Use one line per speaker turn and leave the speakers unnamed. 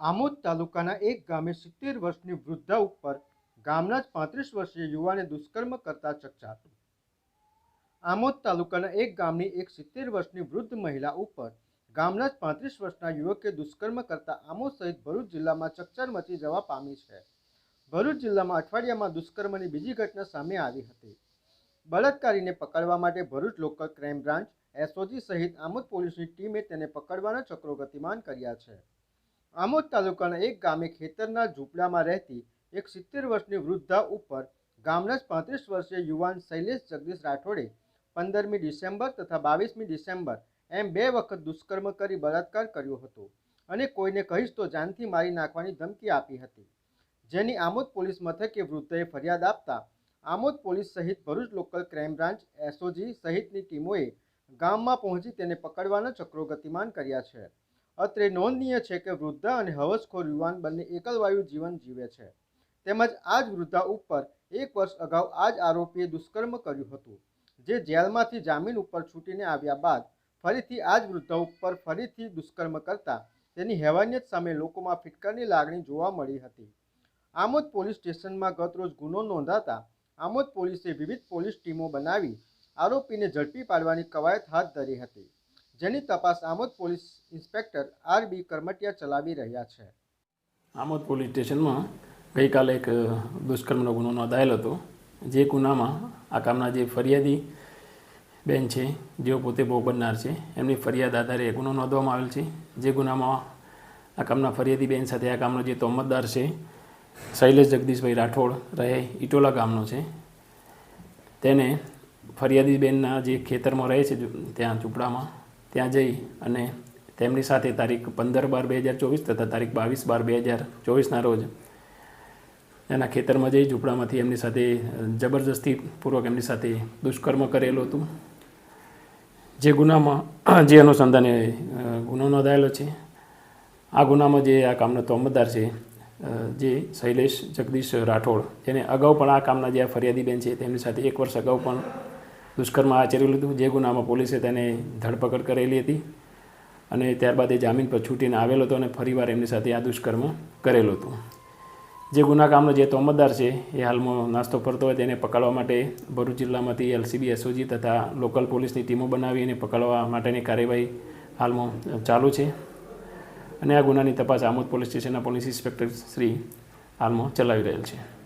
આમોદ તાલુકાના એક ગામે સિત્તેર વર્ષની વૃદ્ધા ઉપર ગામના જ પાંત્રીસ વર્ષીય યુવાને દુષ્કર્મ કરતા ચકચાતું. આમોદ તાલુકાના એક ગામની એક સિત્તેર વર્ષની વૃદ્ધ મહિલા ઉપર ગામના જ પાંત્રીસ વર્ષના યુવકે દુષ્કર્મ કરતા આમોદ સહિત ભરૂચ જિલ્લામાં ચકચાર મચી જવા પામી છે. ભરૂચ જિલ્લામાં અઠવાડિયામાં દુષ્કર્મની બીજી ઘટના સામે આવી હતી. બળાત્કારીને પકડવા માટે Bharuch local crime branch, SOG સહિત આમોદ પોલીસની ટીમે તેને પકડવાના ચક્રો ગતિમાન કર્યા છે. આમોદ તાલુકાના એક ગામે ખેતરના ઝૂંપડામાં રહેતી એક સિત્તેર વર્ષની વૃદ્ધા ઉપર ગામના જ પાંત્રીસ વર્ષીય યુવાન શૈલેષ જગદીશ રાઠોડે પંદરમી ડિસેમ્બર તથા બાવીસમી ડિસેમ્બર એમ બે વખત દુષ્કર્મ કરી બળાત્કાર કર્યો હતો અને કોઈને કહીશ તો જાનથી મારી નાખવાની ધમકી આપી હતી. જેની આમોદ પોલીસ મથકે વૃદ્ધએ ફરિયાદ આપતા આમોદ પોલીસ સહિત Bharuch local crime branch SOG સહિતની ટીમોએ ગામમાં પહોંચી તેને પકડવાના ચક્રો ગતિમાન કર્યા છે. અત્રે નોંધનીય છે કે વૃદ્ધા અને હવસખોર યુવાન બંને એકલવાયુ જીવન જીવે છે. તેમજ આ જ વૃદ્ધા ઉપર એક વર્ષ અગાઉ આ જ આરોપીએ દુષ્કર્મ કર્યું હતું, જે જેલમાંથી જામીન ઉપર છૂટીને આવ્યા બાદ ફરીથી આ જ વૃદ્ધા ઉપર ફરીથી દુષ્કર્મ કરતા તેની હેવાનિયત સામે લોકોમાં ફિટકારની લાગણી જોવા મળી હતી. આમોદ પોલીસ સ્ટેશનમાં ગતરોજ ગુનો નોંધાતા આમોદ પોલીસે વિવિધ પોલીસ ટીમો બનાવી આરોપીને ઝડપી પાડવાની કવાયત હાથ ધરી હતી. જેની તપાસ Amod police inspector R B Karmatiya ચલાવી રહ્યા છે.
આમોદ પોલીસ સ્ટેશનમાં ગઈકાલે એક દુષ્કર્મનો ગુનો નોંધાયેલ હતો. જે ગુનામાં આ કામના જે ફરિયાદી બેન છે, જેઓ પોતે ભોગ બનનાર છે, એમની ફરિયાદ આધારે ગુનો નોંધવામાં આવેલ છે. જે ગુનામાં આ કામના ફરિયાદી બેન સાથે આ કામનો જે તોમતદાર છે, શૈલેષ જગદીશભાઈ રાઠોડ રહે ઇટોલા ગામનો છે. તેને ફરિયાદી બેનના જે ખેતરમાં રહે છે ત્યાં ઝૂંપડામાં ત્યાં જઈ અને તેમની સાથે તારીખ પંદર બાર બે હજાર ચોવીસ તથા તારીખ બાવીસ બાર બે હજાર ચોવીસના રોજ એના ખેતરમાં જઈ ઝૂંપડામાંથી એમની સાથે જબરજસ્તીપૂર્વક એમની સાથે દુષ્કર્મ કરેલું હતું. જે ગુનામાં, જે અનુસંધાને ગુનો નોંધાયેલો છે. આ ગુનામાં જે આ કામનો તોમતદાર છે જે શૈલેષ જગદીશ રાઠોડ, જેને અગાઉ પણ આ કામના જે આ ફરિયાદીબેન છે, તેમની સાથે એક વર્ષ અગાઉ પણ દુષ્કર્મ આચરેલું હતું જે ગુનામાં પોલીસે તેને ધરપકડ કરેલી હતી અને ત્યારબાદ એ જામીન પર છૂટીને આવેલો હતો અને ફરીવાર એમની સાથે આ દુષ્કર્મ કરેલું હતું. જે ગુના કામનો જે તોમતદાર છે, એ હાલમાં નાસ્તો ફરતો હોય તેને પકડવા માટે ભરૂચ જિલ્લામાંથી એલસીબી, એસઓજી તથા લોકલ પોલીસની ટીમો બનાવી અને પકડવા માટેની કાર્યવાહી હાલમાં ચાલુ છે. અને આ ગુનાની તપાસ આમોદ પોલીસ સ્ટેશનના પોલીસ ઇન્સ્પેક્ટર શ્રી હાલમાં ચલાવી રહેલ છે.